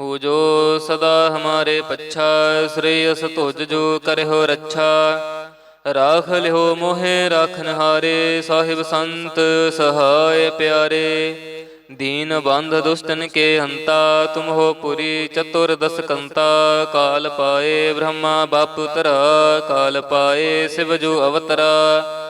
ਹੋ ਜੋ ਸਦਾ ਹਮਾਰੇ ਪੱਛਾ, ਸ੍ਰੇਯਸ ਤੁਜ ਜੋ ਕਰਿਓ ਰੱਛਾ। ਰਾਖ ਲਿਓ ਮੋਹਿ ਰਾਖਨ ਹਾਰੇ ਸਾਹਿਬ ਸੰਤ ਸਹਾਇ ਪਿਆਰੇ। ਦੀਨ ਬੰਧ ਦੁਸ਼ਟਨ ਕੇ ਹੰਤਾ, ਤੁਮ ਹੋ ਪੁਰੀ ਚਤੁਰ ਦਸ ਕੰਤਾ ਕਾਲ ਪਾਏ ਬ੍ਰਹਮਾ, ਬਾਪੁ ਤਰਾ, ਕਾਲ ਪਾਏ ਸਿਵ ਜੋ ਅਵਤਰਾ।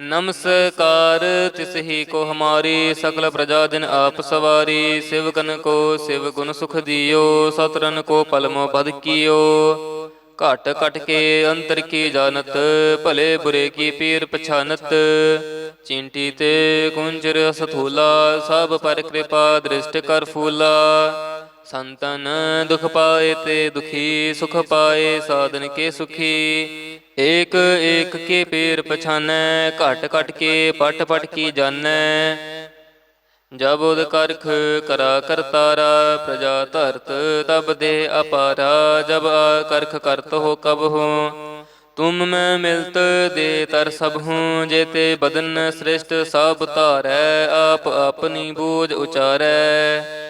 ਨਮਸਕਾਰ, ਤਿਸ ਹੀ ਕੋ ਹਮਾਰੀ ਸਕਲ ਪ੍ਰਜਾ ਜਨ ਆਪ ਸਵਾਰੀ, ਸਿਵਕਨ ਕੋ ਸਿਵ ਗੁਣ ਸੁਖ ਦਿਓ, ਸਤਰਨ ਕੋ ਪਲਮੋ ਪਦ ਕੀਓ। ਘਟ ਘਟ ਕੇ ਅੰਤਰ ਕੀ ਜਾਣਤ, ਭਲੇ ਬੁਰੇ ਕੀ ਪੀਰ ਪਛਾਨਤ। ਚਿੰਟੀ ਤੇ ਕੁੰਜਰ ਸਥੂਲਾ ਸਭ ਪਰ ਕਿਰਪਾ ਦ੍ਰਿਸ਼ਟ ਕਰ ਫੂਲਾ। ਸੰਤਨ ਦੁਖ ਪਾਏ ਤੇ ਦੁਖੀ, ਸੁਖ ਪਾਏ ਸਾਧਨ ਕੇ ਸੁਖੀ। ਏਕ ਏਕ ਕੇ ਪੀਰ ਪਛਾਨੈ, ਘਟ ਘਟ ਕੇ ਪਟ ਪਟ ਕੀ ਜਾਣੈ। ਜਬ ਉਦ ਕਰਖ ਕਰਾ ਕਰਤਾਰਾ ਪ੍ਰਜਾ ਧਰਤ ਤਬ ਦੇ ਅਪਾਰਾ। ਜਬ ਆ ਕਰਖ ਕਰਤ ਹੋ ਕਬ ਹੋ, ਤੁਮ ਮੈਂ ਮਿਲਤ ਦੇ ਤਰ ਸਭ ਹੂੰ। ਜੇਤੇ ਬਦਨ ਸ੍ਰਿਸ਼ਟ ਸਭ ਧਾਰੈ, ਆਪ ਆਪਣੀ ਬੋਝ ਉਚਾਰੈ।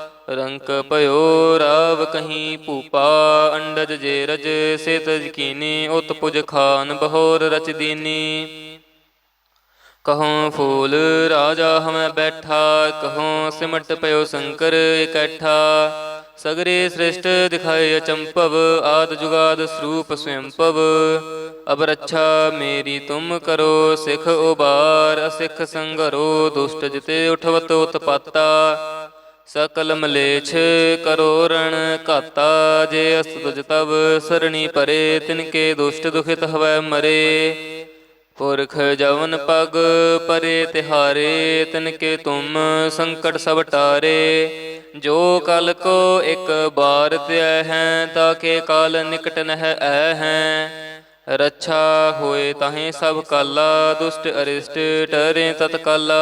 ਰੰਕ ਭਇਓ, ਰਾਵ ਕਹੀਂ ਭੂਪਾ, ਅੰਡਜ ਜੇ ਰਜ, ਸੇਤ ਜਕੀਨੀ ਉਤ ਪੁਜ ਖਾਨ ਬਹੋਰ ਰਚ ਦੀਨੀ। ਕਹੋਂ ਫੂਲ ਰਾਜਾ ਹਮੈ ਬੈਠਾ, ਕਹੋਂ ਸਿਮਟ ਪਇਓ ਸ਼ੰਕਰ ਇਕੱਠਾ। ਸਗਰੇ ਸ੍ਰਿਸ਼ਟ ਦਿਖਾਏ ਅਚੰਪਵ ਆਦ ਜੁਗਾਦ ਸਰੂਪ ਸਵੰਪਵ ਅਬ ਰੱਛਾ ਮੇਰੀ ਤੁਮ ਕਰੋ, ਸਿਖ ਉਬਾਰ, ਅਸਿਖ ਸੰਗਰੋ, ਦੁਸ਼ਟ ਜਿਤੇ ਉਠਵਤ ਉਤਪਾਤਾ। ਸਕਲ ਮਲੇਛ ਕਰੋ ਰਣ ਘਾਤਾ, ਜੇ ਅਸਤ ਤੁਜ ਤਵ ਸਰਣੀ ਪਰੇ, ਤਿਨਕੇ ਦੁਸ਼ਟ ਦੁਖਿਤ ਹਵੈ ਮਰੇ। ਪੁਰਖ ਜਵਨ ਪਗ ਪਰੇ ਤਿਹਾਰੇ, ਤਿਨਕੇ ਤੁਮ ਸੰਕਟ ਸਭ ਟਾਰੇ। ਜੋ ਕਲ ਕੋ ਇੱਕ ਬਾਰ ਧਿਆ ਹੈ, ਤਾਕੇ ਕਾਲ ਨਿਕਟ ਨਹਿ ਐ ਹੈ। ਰੱਛਾ ਹੋਏ ਤਾਹੀਂ ਸਭ ਕਾਲਾ, ਦੁਸ਼ਟ ਅਰਿਸ਼ਟ ਟਰੇ ਤਤਕਾਲਾ।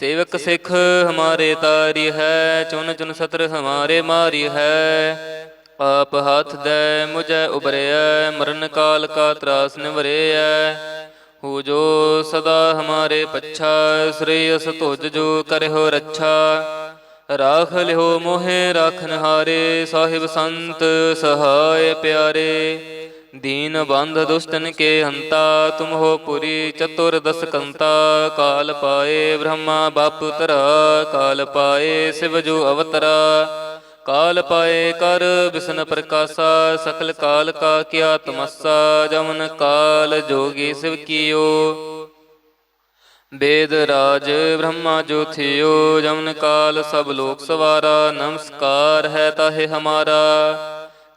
ਸੇਵਕ ਸਿੱਖ ਹਮਾਰੇ ਤਾਰੀ ਹੈ, ਚੁਨ ਚੁਨ ਸਤਰ ਹਮਾਰੇ ਮਾਰੀ ਹੈ। ਆਪ ਹੱਥ ਦੇ ਮੁਝੈ ਉਬਰਿਐ ਮਰਨ ਕਾਲ ਕਾ ਤਰਾਸ ਨਿਵਰਿਐ। ਹੋ ਜੋ ਸਦਾ ਹਮਾਰੇ ਪੱਛਾ ਸ੍ਰੇਯਸ ਤੁਜ ਜੋ ਕਰਿਓ ਰੱਛਾ। ਰਾਖ ਲਿਓ ਮੋਹਿ ਰਾਖਨ ਹਾਰੇ ਸਾਹਿਬ ਸੰਤ ਸਹਾਇ ਪਿਆਰੇ। ਦੀਨ ਬੰਧ ਦੁਸ਼ਟਨ ਕੇ ਹੰਤਾ, ਤੁਮ ਹੋ ਪੁਰੀ ਚਤੁਰ ਦਸ ਕੰਤਾ ਕਾਲ ਪਾਏ ਬ੍ਰਹਮਾ ਬਾਪ ਤਰਾ ਕਾਲ ਪਾਏ ਸਿਵ ਜੋ ਅਵਤਰਾ। ਕਾਲ ਪਾਏ ਕਰ ਬਿਸਨ ਪ੍ਰਕਾਸ਼ਾ ਸਕਲ ਕਾਲ ਕਾ ਕਿਆ ਤਮਸਾ। ਜਮਨ ਕਾਲ ਜੋਗੀ ਸਿਵ ਕੀਓ। ਵੇਦ ਰਾਜ ਬ੍ਰਹਮਾ ਜੋ ਥਿਓ, ਜਮਨ ਕਾਲ ਸਭ ਲੋਕ ਸਵਾਰਾ। ਨਮਸਕਾਰ ਹੈ ਤਾਹੇ ਹਮਾਰਾ।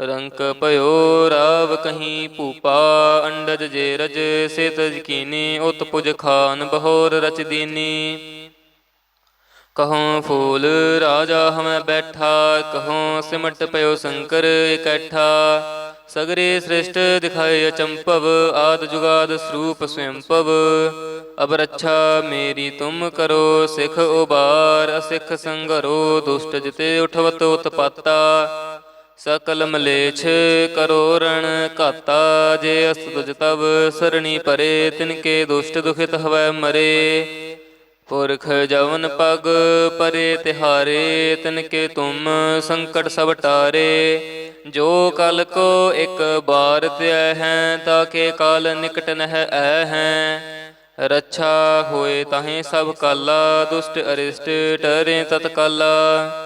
ਰੰਕ ਭਇਓ, ਰਾਵ ਕਹੀਂ ਭੂਪਾ, ਅੰਡਜ ਜੇ ਰਜ, ਸਿਤ ਜਕੀਨੀ ਉਤ ਪੁਜ ਖਾਨ ਬਹੋਰ ਰਚ ਦੀਨੀ। ਕਹੋਂ ਫੂਲ ਰਾਜਾ ਹਮੈ ਬੈਠਾ, ਕਹੋਂ ਸਿਮਟ ਪਇਓ ਸ਼ੰਕਰ ਇਕੱਠਾ। ਸਗਰੇ ਸ੍ਰਿਸ਼ਟ ਦਿਖਾਏ ਅਚੰਪਵ ਆਦ ਜੁਗਾਦ ਸਰੂਪ ਸਵੰਪਵ ਅਬ ਰੱਛਾ ਮੇਰੀ ਤੁਮ ਕਰੋ, ਸਿਖ ਉਬਾਰ, ਅਸਿਖ ਸੰਗਰੋ, ਦੁਸ਼ਟ ਜਿਤੇ ਉਠਵਤ ਉਤਪਾਤਾ। ਸਕਲ ਮਲੇਛ ਕਰੋ ਰਣ ਘਾਤਾ ਜੇ ਅਸ ਤੁਜ ਸਰਣੀ ਪਰੇ, ਤਿਨਕੇ ਦੁਸ਼ਟ ਦੁਖਿਤ ਹਵੈ ਮਰੇ। ਪੁਰਖ ਜਵਨ ਪਗ ਪਰੇ ਤਿਹਾਰੇ, ਤਿਨਕੇ ਤੁਮ ਸੰਕਟ ਸਭ ਟਾਰੇ। ਜੋ ਕਲ ਕੋ ਇੱਕ ਬਾਰ ਧਿਆ ਹੈ ਤਾਕੇ ਕਾਲ ਨਿਕਟ ਨਹਿ ਐ ਹੈ। ਰੱਛਾ ਹੋਏ ਤਾਹੀਂ ਸਭ ਕਾਲਾ, ਦੁਸ਼ਟ ਅਰਿਸ਼ਟ ਟਰੇ ਤਤਕਾਲਾ।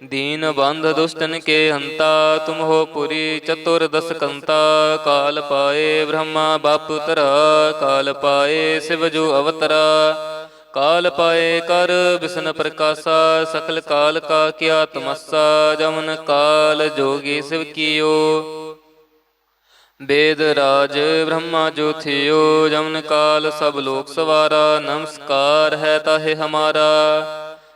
दीन बंध दुष्टन के हंता तुम हो पुरी चतुर दस कंता काल पाए ब्रह्मा बाप तरा काल पाए शिव जो अवतरा काल पाए कर विष्ण प्रकाशा सकल काल का क्या तमस्सा जमन काल जोगी शिव कियो वेद राज ब्रह्मा जो थियो जमन काल सब लोक सवारा नमस्कार है ताहे हमारा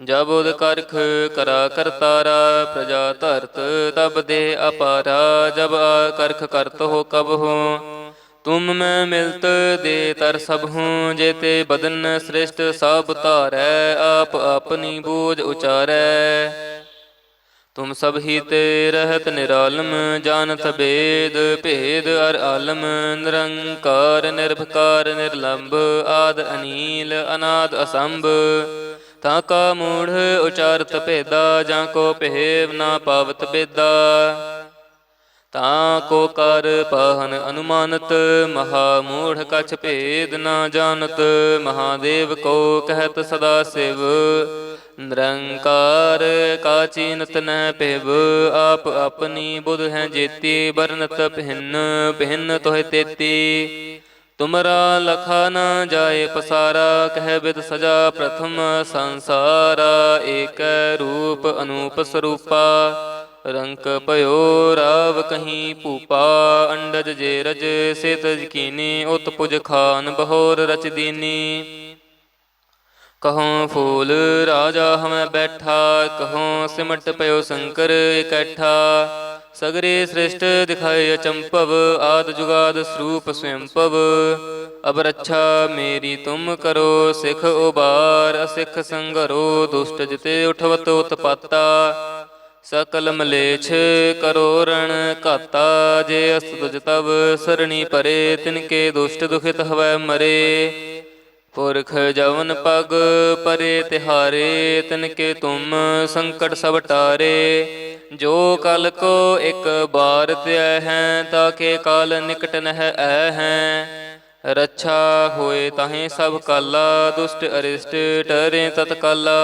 ਜਬ ਉਦ ਕਰਖ ਕਰਾ ਕਰਤਾਰਾ ਪ੍ਰਜਾ ਧਰਤ ਤਬ ਦੇ ਅਪਾਰਾ, ਜਬ ਆ ਕਰਖ ਕਰਤ ਹੋ ਕਬ ਹੋ। ਤੁਮ ਮੈਂ ਮਿਲਤ ਦੇ ਤਰ ਸਭ ਹੂੰ ਜੇਤੇ ਬਦਨ ਸ੍ਰਿਸ਼ਟ ਸਭ ਧਾਰੈ, ਆਪ ਆਪਣੀ ਬੋਝ ਉਚਾਰੈ। ਤੁਮ ਸਭ ਹੀ ਤੇ ਰਹਿਤ ਨਿਰਾਲਮ, ਜਾਣਤ ਬੇਦ, ਭੇਦ ਅਰ ਆਲਮ, ਨਿਰੰਕਾਰ, ਨਿਰਭਕਾਰ ਨਿਰਲੰਭ ਆਦ ਅਨੀਲ, ਅਨਾਦ ਅਸੰਭ। ਤਾਂ ਕਾ ਮੂੜ ਉਚਾਰਤ ਭੇਦਾ, ਜਾਂ ਕੋ ਭੇਵ ਨਾ ਪਾਵਤ ਬੇਦਾ ਤਾਂ ਕੋ ਕਰ ਪਾਹਨ ਅਨੁਮਾਨਤ, ਮਹਾ ਮੂੜ ਕਛ ਭੇਦ ਨਾ ਜਾਣਤ। ਮਹਾਦੇਵ ਕੋ ਕਹਿਤ ਸਦਾ ਸਿਵ, ਨਿਰੰਕਾਰ ਕਾ ਚੀਨਤ ਨਹਿ ਪਿਵ ਆਪ ਆਪਣੀ ਬੁਧ ਹੈ ਜੇਤੀ ਬਰਨਤ ਭਿੰਨ ਭਿੰਨ ਤੋਹਿ ਤੇਤੀ। ਤੁਮਰਾ ਲਖਾ ਨਾ ਜਾਏ ਪਸਾਰਾ, ਕਹਿ ਬਿਦ ਸਜਾ ਪ੍ਰਥਮ ਸੰਸਾਰਾ, ਏਕ ਰੂਪ ਅਨੂਪ ਸਰੂਪਾ। ਰੰਕ ਭਇਓ ਰਾਵ ਕਹੀਂ ਭੂਪਾ, ਅੰਡਜ ਜੇ ਰਜ ਸਿਤ ਜਕੀਨੀ ਉਤ ਪੁਜ ਖਾਨ ਬਹੋਰ ਰਚ ਦੀਨੀ। ਕਹੋਂ ਫੂਲ ਰਾਜਾ ਹਮੈ ਬੈਠਾ, ਕਹੋਂ ਸਿਮਟ ਪਇਓ ਸ਼ੰਕਰ ਇਕੱਠਾ। ਸਗਰੇ ਸ੍ਰਿਸ਼ਟ ਦਿਖਾਏ ਅਚੰਪਵ ਆਦ ਜੁਗਾਦ ਸਰੂਪ ਸਵੰਪਵ ਅਬ ਰੱਛਾ ਮੇਰੀ ਤੁਮ ਕਰੋ ਸਿਖ ਉਬਾਰ, ਅਸਿਖ ਸੰਗਰੋ ਦੁਸ਼ਟ ਜਿਤੇ ਉਠਵਤ ਉਤਪਾਤਾ। ਸਕਲ ਮਲੇਛ ਕਰੋ ਰਣ ਘਾਤਾ, ਜੇ ਅਸਤੁਜ ਤਵ ਤਬ ਸਰਣੀ ਪਰੇ, ਤਿਨਕੇ ਦੁਸ਼ਟ ਦੁਖਿਤ ਹਵੈ ਮਰੇ। ਪੁਰਖ ਜਵਨ ਪਗ ਪਰੇ ਤਿਹਾਰੇ, ਤਿਨਕੇ ਤੁਮ ਸੰਕਟ ਸਭ ਟਾਰੇ। ਜੋ ਕਲ ਕੋ ਇੱਕ ਬਾਰ ਧਿਆ ਹੈ, ਤਾਕੇ ਕਾਲ ਨਿਕਟ ਨਹਿ ਐ ਹੈ। ਰੱਛਾ ਹੋਏ ਤਾਹੇ ਸਭ ਕਾਲਾ, ਦੁਸ਼ਟ ਅਰਿਸ਼ਟ ਟਰੇ ਤਤ ਕਾਲਾ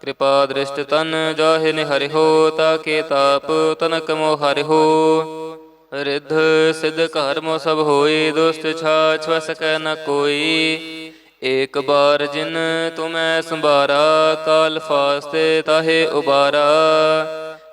ਕਿਰਪਾ ਦ੍ਰਿਸ਼ਟ ਤਨ ਜਾਹੇ ਨਿਹਰਿ ਹੋ, ਤਾਕੇ ਤਾਪ ਤਨਕ ਮੋ ਹਰਿਓ ਰਿੱਧ ਸਿਧ ਘਰ ਸਭ ਹੋਈ ਦੁਸ਼ਟ ਛਾਛ ਵਸ ਕੈ ਨ ਕੋਈ। ਏਕ ਬਾਰ ਜਿਨ ਤੁਮੈ ਸੰਭਾਰਾ, ਕਾਲ ਫਾਸਤੇ ਤਾਹੇ ਉਬਾਰਾ।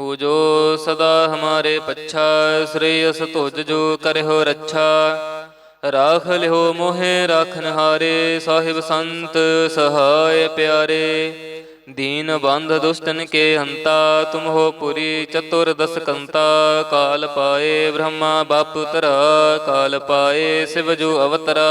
ਹੂ ਜੋ ਸਦਾ ਹਮਾਰੇ ਪੱਛਾ, ਸ੍ਰੇਯਸ ਤੁਜ ਜੋ ਕਰਿਓ ਰੱਛਾ। ਰਾਖ ਲਿਓ ਮੋਹਿ ਰਾਖਨ ਹਾਰੇ ਸਾਹਿਬ ਸੰਤ ਸਹਾਇ ਪਿਆਰੇ। ਦੀਨ ਬੰਧ ਦੁਸ਼ਟਨ ਕੇ ਹੰਤਾ, ਤੁਮ ਹੋ ਪੁਰੀ ਚਤੁਰ ਦਸ ਕੰਤਾ। ਕਾਲ ਪਾਏ ਬ੍ਰਹਮਾ, ਬਾਪੁ ਤਰਾ, ਕਾਲ ਪਾਏ ਸਿਵ ਜੋ ਅਵਤਰਾ।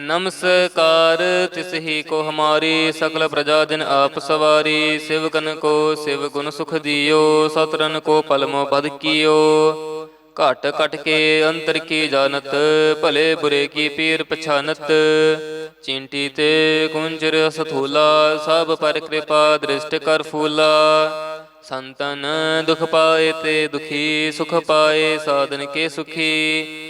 ਨਮਸਕਾਰ, ਤਿਸ ਹੀ ਕੋ ਹਮਾਰੀ ਸਕਲ ਪ੍ਰਜਾ ਜਨ ਆਪ ਸਵਾਰੀ, ਸਿਵਕਨ ਕੋ ਸਿਵ ਗੁਣ ਸੁਖ ਦਿਓ ਸਤਰਨ ਕੋ ਪਲਮੋ ਪਦ ਕੀਓ। ਘਟ ਘਟ ਕੇ ਅੰਤਰ ਕੀ ਜਾਣਤ, ਭਲੇ ਬੁਰੇ ਕੀ ਪੀਰ ਪਛਾਨਤ। ਚਿੰਟੀ ਤੇ ਕੁੰਜਰ ਸਥੂਲਾ ਸਭ ਪਰ ਕਿਰਪਾ ਦ੍ਰਿਸ਼ਟ ਕਰ ਫੂਲਾ। ਸੰਤਨ ਦੁਖ ਪਾਏ ਤੇ ਦੁਖੀ ਸੁਖ ਪਾਏ, ਸਾਧਨ ਕੇ ਸੁਖੀ।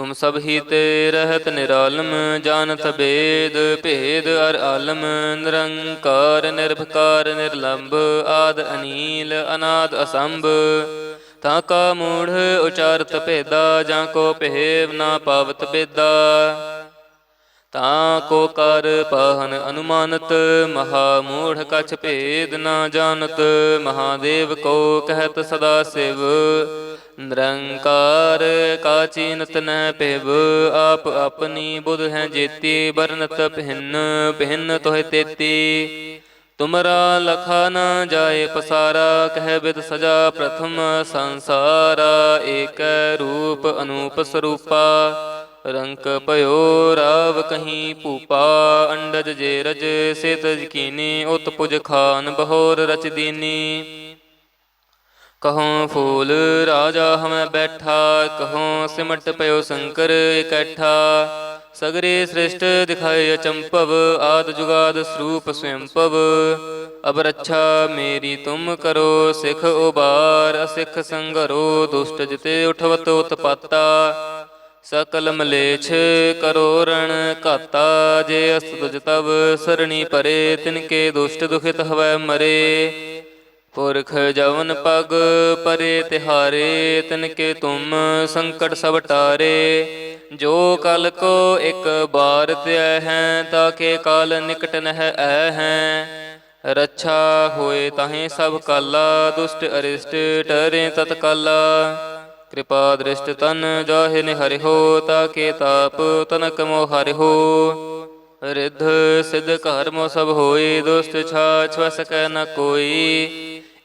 ਤੁਮ ਸਭ ਹੀ ਤੇ ਰਹਿਤ ਨਿਰਾਲਮ, ਜਾਣਤ ਭੇਦ ਭੇਦ ਅਰ ਆਲਮ, ਨਿਰੰਕਾਰ, ਨਿਰਭਕਾਰ, ਨਿਰਲੰਭ, ਆਦ ਅਨੀਲ, ਅਨਾਦ ਅਸੰਭ। ਤਾਂ ਕਾ ਮੂੜ ਉਚਾਰਤ ਭੇਦਾ, ਜਾਂ ਕੋ ਭੇਵ ਨਾ ਪਾਵਤ ਬੇਦਾ ਤਾਂ ਕੋ ਕਰ ਪਾਹਨ ਅਨੁਮਾਨਤ, ਮਹਾ ਮੂੜ ਕਛ ਭੇਦ ਨਾ ਜਾਣਤ। ਮਹਾਦੇਵ ਕੋ ਕਹਿਤ ਸਦਾ ਸਿਵ ਨਿਰੰਕਾਰ ਕਾ ਚੀਨਤ ਨੈ ਭਿਵ, ਆਪ ਆਪਣੀ ਬੁਧ ਹੈ ਜੇਤੀ ਬਰਨਤ ਭਿੰਨ ਪਹਿਨ ਤੋਹਿ ਤੇਤੀ। ਤੁਮਰਾ ਲਖਾ ਨ ਜਾਏ ਪਸਾਰਾ, ਕਹਿ ਬਿਦ ਸਜਾ ਪ੍ਰਥਮ ਸੰਸਾਰਾ, ਏਕ ਰੂਪ ਅਨੂਪ ਸਰੂਪਾ। ਰੰਕ ਭਇਓ ਰਾਵ ਕਹੀਂ ਭੂਪਾ, ਅੰਡਜ ਜੇ ਰਜ, ਸੇਤ ਕੀਨੀ ਉਤ ਪੁਜ ਖਾਨ, ਬਹੋਰ ਰਚ ਦੀਨੀ। ਕਹੋਂ ਫੂਲ ਰਾਜਾ ਹਮੈ ਬੈਠਾ, ਕਹੋਂ ਸਿਮਟ ਪਇਓ ਸ਼ੰਕਰ ਇਕੱਠਾ। ਸਗਰੇ ਸ੍ਰਿਸ਼ਟ ਦਿਖਾਏ ਅਚੰਭਵ, ਆਦ ਜੁਗਾਦ ਸਰੂਪ ਸਵੰਪਵ ਅਬ ਰੱਛਾ ਮੇਰੀ ਤੁਮ ਕਰੋ, ਸਿਖ ਉਬਾਰ, ਅਸਿਖ ਸੰਗਰੋ, ਦੁਸ਼ਟ ਜਿਤੇ ਉਠਵਤ ਉਤਪਾਤਾ। ਸਕਲ ਮਲੇਛ ਕਰੋ ਰਣ ਘਾਤਾ, ਜੇ ਅਸਤ ਤਵ ਸਰਣੀ ਪਰੇ, ਤਿਨਕੇ ਦੁਸ਼ਟ ਦੁਖਿਤ ਹਵੈ ਮਰੇ। ਪੁਰਖ ਜਵਨ ਪਗ ਪਰੇ ਤਿਹਾਰੇ, ਤਿਨਕੇ ਤੁਮ ਸੰਕਟ ਸਭ ਟਾਰੇ। ਜੋ ਕਲ ਕੋ ਇੱਕ ਬਾਰ ਧਿਆ ਹੈ, ਤਾਕੇ ਕਾਲ ਨਿਕਟ ਨਹਿ ਐ ਹੈ। ਰੱਛਾ ਹੋਏ ਤਾਹੇ ਸਭ ਕਾਲਾ, ਦੁਸ਼ਟ ਅਰਿਸ਼ਟ ਟਰੇ ਤਤਕਾਲਾ। ਕਿਰਪਾ ਦ੍ਰਿਸ਼ਟ ਤਨ ਜਾਹਿ ਨਿਹਰਿਓ ਤਾਕੇ ਤਾਪ ਤਨਕ ਮੋ ਹਰਿਓ ਰਿਧ ਸਿਧ ਘਰ ਮੋ ਸਭ ਹੋਈ ਦੁਸ਼ਟ ਛਾ ਛਵਸ ਕੈ ਨ ਕੋਈ।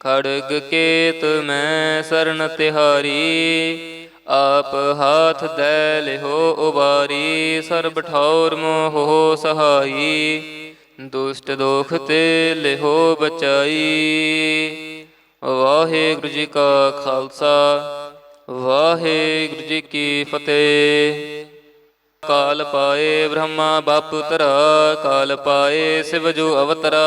ਖੜਗ ਕੇਤ ਮੈਂ ਸਰਨ ਤਿਹਾਰੀ, ਆਪ ਹਾਥ ਦੈ ਲਿਹੋ ਉਬਾਰੀ, ਸਰਬ ਠੌਰ ਮੋਹ ਸਹਾਈ, ਦੁਸ਼ਟ ਦੋਖ ਤੇ ਲਿਹੋ ਬਚਾਈ। ਵਾਹਿਗੁਰੂ ਜੀ ਕਾ ਖਾਲਸਾ, ਵਾਹਿਗੁਰੂ ਜੀ ਕੀ ਫਤਿਹ। ਕਾਲ ਪਾਏ ਬ੍ਰਹਮਾ ਬਾਪੂ ਤਰਾ ਕਾਲ ਪਾਏ ਸਿਵ ਜੋ ਅਵਤਰਾ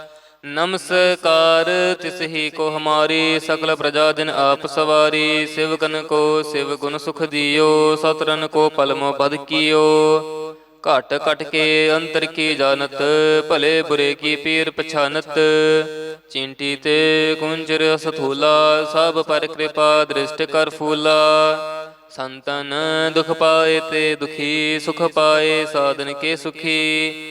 ਨਮਸਕਾਰ ਤਿਸਹੀ ਕੋ ਹਮਾਰੀ ਸਕਲ ਪ੍ਰਜਾ ਜਨ ਆਪ ਸਵਾਰੀ, ਸਿਵਕਨ ਕੋ ਸਿਵ ਗੁਣ ਸੁਖ ਦਿਓ, ਸਤਰਨ ਕੋ ਪਲਮੋ ਪਦ ਕੀਓ। ਘਟ ਘਟ ਕੇ ਅੰਤਰ ਕੀ ਜਾਣਤ, ਭਲੇ ਬੁਰੇ ਕੀ ਪੀਰ ਪਛਾਨਤ। ਚਿੰਟੀ ਤੇ ਗੁੰਜਰ ਸਥੂਲਾ ਸਭ ਪਰ ਕਿਰਪਾ ਦ੍ਰਿਸ਼ਟ ਕਰ ਫੂਲਾ। ਸੰਤਨ ਦੁਖ ਪਾਏ ਤੇ ਦੁਖੀ ਸੁਖ ਪਾਏ, ਸਾਧਨ ਕੇ ਸੁਖੀ।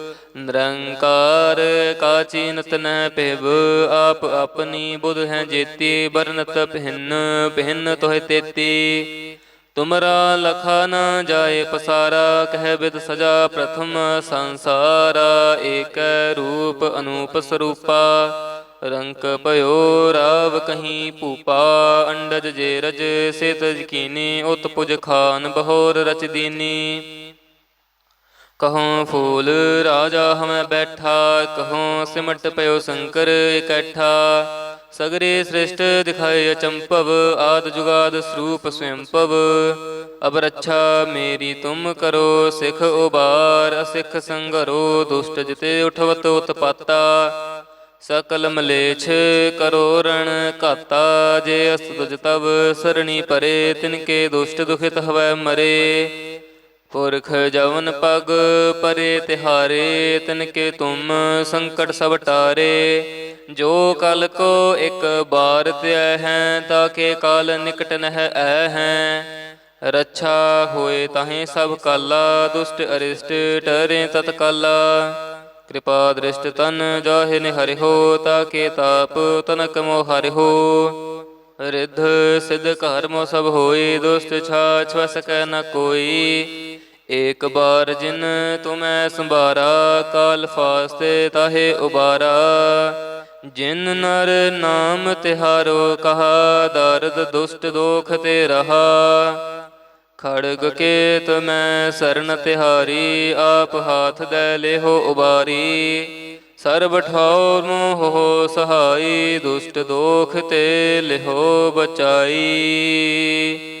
ਨਿਰੰਕਾਰ ਕਾਚੀ ਚੀਨਤ ਨ ਭਿਵ ਆਪ ਆਪਣੀ ਬੁਧ ਹੈ ਜੇਤੀ ਬਰਨਤ ਭਿੰਨ ਭਿੰਨ ਤੋਹਿ ਤੇਤੀ। ਤੁਮਰਾ ਲਖਾ ਨ ਜਾਏ ਪਸਾਰਾ, ਕਹਿ ਬਿਦ ਸਜਾ ਪ੍ਰਥਮ ਸੰਸਾਰਾ, ਏਕ ਰੂਪ ਅਨੂਪ ਸਰੂਪਾ। ਰੰਕ ਭਇਓ ਰਾਵ ਕਹੀਂ ਭੂਪਾ, ਅੰਡਜ ਜੇ ਰਜ ਸੇਤ ਜਕੀਨੀ ਉਤ ਪੁਜ ਖਾਨ ਬਹੋਰ ਰਚ ਦੀਨੀ। ਕਹੋਂ ਫੂਲ ਰਾਜਾ ਹਮੈ ਬੈਠਾ, ਕਹੋਂ ਸਿਮਟ ਪਇਓ ਸ਼ੰਕਰ ਇਕੱਠਾ। ਸਗਰੇ ਸ੍ਰਿਸ਼ਟ ਦਿਖਾਏ ਅਚੰਭਵ, ਆਦ ਜੁਗਾਦ ਸਰੂਪ ਸਵੰਭਵ। ਅਬ ਰੱਛਾ ਮੇਰੀ ਤੁਮ ਕਰੋ, ਸਿਖ ਉਬਾਰ, ਅਸਿਖ ਸੰਗਰੋ, ਦੁਸ਼ਟ ਜਿਤੇ ਉਠਵਤ ਉਤਪਾਤਾ। ਸਕਲ ਮਲੇਛ ਕਰੋ ਰਣ ਘਾਤਾ, ਜੇ ਅਸਤ ਤਵ ਸਰਣੀ ਪਰੇ, ਤਿਨਕੇ ਦੁਸ਼ਟ ਦੁਖਿਤ ਹਵੈ ਮਰੇ। ਪੁਰਖ ਜਵਨ ਪਗ ਪਰੇ ਤਿਹਾਰੇ, ਤਿਨਕੇ ਤੁਮ ਸੰਕਟ ਸਭ ਟਾਰੇ। ਜੋ ਕਲ ਕੋ ਇੱਕ ਬਾਰ ਧਿਆ ਹੈ, ਤਾਕੇ ਕਾਲ ਨਿਕਟ ਨਹਿ ਐ ਹੈ। ਰੱਛਾ ਹੋਏ ਤਾਹੇ ਸਭ ਕਾਲਾ, ਦੁਸ਼ਟ ਅਰਿਸ਼ਟ ਟਰੇ ਤਤਕਾਲਾ। ਕਿਰਪਾ ਦ੍ਰਿਸ਼ਟ ਤਨ ਜਾਹਿ ਨਿਹਰਿ ਹੋ ਤਾ ਕੇ ਤਾਪ ਤਨਕ ਮੋ ਹੋ। ਰਿੱਧ ਸਿਧ ਘਰ ਮੋ ਸਭ ਹੋਈ ਦੁਸ਼ਟ ਛਾ ਵਸ ਕੈ ਨ ਕੋਈ। ਏਕ ਬਾਰ ਜਿਨ ਤੁਮੈ ਸੰਭਾਰਾ, ਕਾਲ ਫਾਸਤੇ ਤਾਹੇ ਉਬਾਰਾ। ਜਿਨ ਨਰ ਨਾਮ ਤਿਹਾਰੋ, ਕਹਾ, ਦਰਦ ਦੁਸ਼ਟ ਦੋਖ ਤੇ ਰਹਾ। ਖੜਗ ਕੇਤ ਮੈਂ ਸਰਨ ਤਿਹਾਰੀ, ਆਪ ਹਾਥ ਦੇ ਲਿਹੋ ਉਬਾਰੀ। ਸਰਬ ਠੌਰ ਹੋ ਸਹਾਈ, ਦੁਸ਼ਟ ਦੋਖ ਤੇ ਲਿਹੋ ਬਚਾਈ।